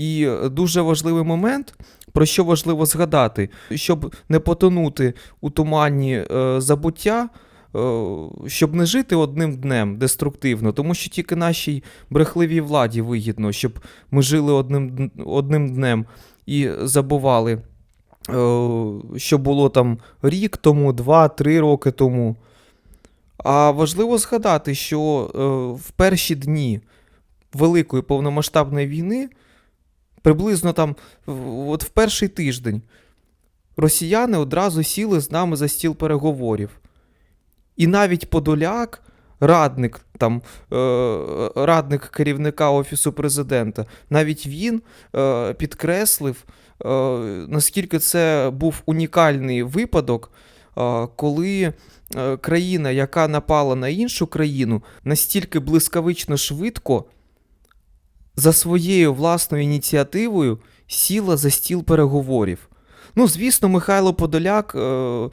І дуже важливий момент, про що важливо згадати, щоб не потонути у тумані е, забуття. е, Щоб не жити одним днем деструктивно, тому що тільки нашій брехливій владі вигідно, щоб ми жили одним, одним днем і забували, е, що було там рік тому, два-три роки тому. А важливо згадати, що в перші дні Великої повномасштабної війни, приблизно там, от в перший тиждень, росіяни одразу сіли з нами за стіл переговорів. І навіть Подоляк, радник, там, е, радник керівника Офісу президента, навіть він е, підкреслив, е, наскільки це був унікальний випадок, коли країна, яка напала на іншу країну, настільки блискавично швидко за своєю власною ініціативою сіла за стіл переговорів. Ну, звісно, Михайло Подоляк е, е,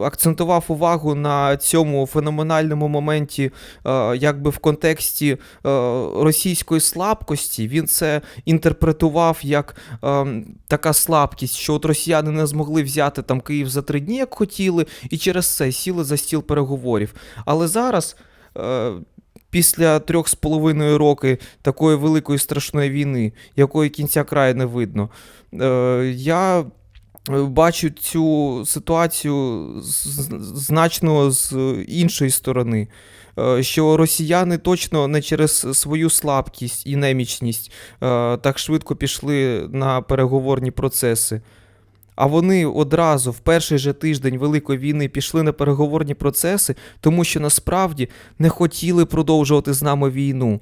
акцентував увагу на цьому феноменальному моменті, е, якби в контексті е, російської слабкості. Він це інтерпретував як е, така слабкість, що от росіяни не змогли взяти там Київ за три дні, як хотіли, і через це сіли за стіл переговорів. Але зараз. Е, Після трьох з половиною роки такої великої страшної війни, якої кінця краю не видно, е, я е, бачу цю ситуацію значно з іншої сторони. Е, Що росіяни точно не через свою слабкість і немічність так швидко пішли на переговорні процеси. А вони одразу в перший же тиждень Великої війни пішли на переговорні процеси, тому що насправді не хотіли продовжувати з нами війну.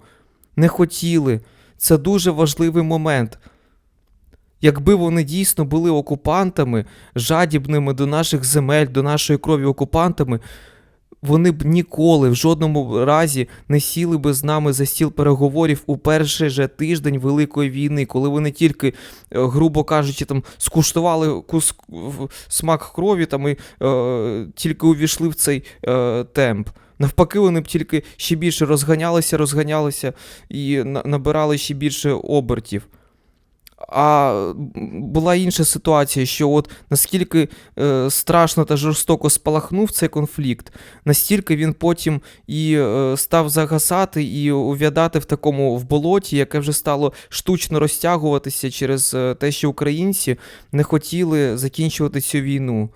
Не хотіли. Це дуже важливий момент. Якби вони дійсно були окупантами, жадібними до наших земель, до нашої крові окупантами, вони б ніколи в жодному разі не сіли би з нами за стіл переговорів у перший же тиждень Великої війни, коли вони тільки, е, грубо кажучи, там скуштували кус... смак крові там, і е, тільки увійшли в цей е, темп. Навпаки, вони б тільки ще більше розганялися, розганялися і на- набирали ще більше обертів. А була інша ситуація, що от наскільки е, страшно та жорстоко спалахнув цей конфлікт, настільки він потім і е, став загасати і увядати в такому в болоті, яке вже стало штучно розтягуватися через е, те, що українці не хотіли закінчувати цю війну.